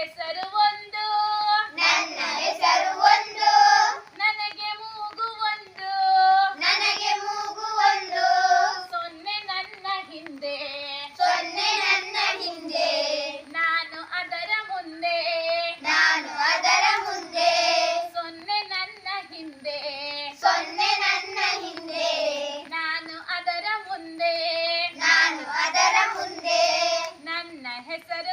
ಹೆಸರು ಒಂದು. ನನ್ನ ಹೆಸರು ಒಂದು. ನನಗೆ ಮೂಗು ಒಂದು. ನನಗೆ ಮೂಗು ಒಂದು. ಸೊನ್ನೆ ನನ್ನ ಹಿಂದೆ. ಸೊನ್ನೆ ನನ್ನ ಹಿಂದೆ. ನಾನು ಅದರ ಮುಂದೆ. ನಾನು ಅದರ ಮುಂದೆ. ಸೊನ್ನೆ ನನ್ನ ಹಿಂದೆ. ಸೊನ್ನೆ ನನ್ನ ಹಿಂದೆ. ನಾನು ಅದರ ಮುಂದೆ. ನಾನು ಅದರ ಮುಂದೆ. ನನ್ನ ಹೆಸರು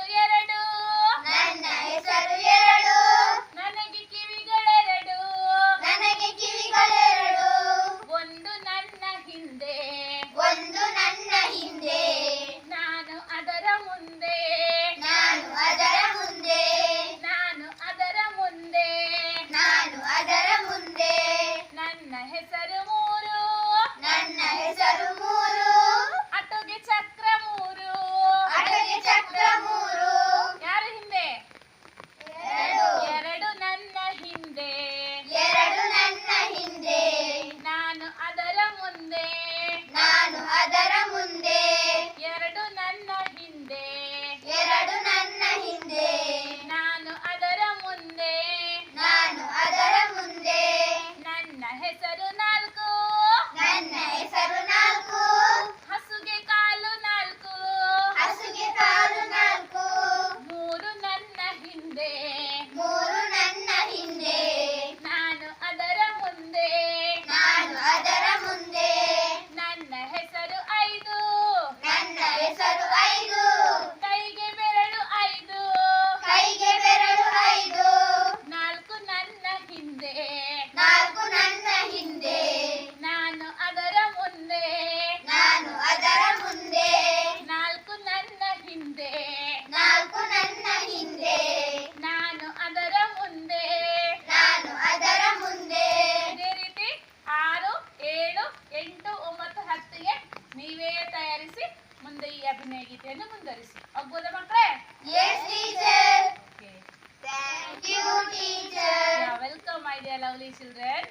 என்ன பண்ண அரிசி? அவ்வளோ பண்றேன் yes teacher okay thank you teacher welcome my dear lovely children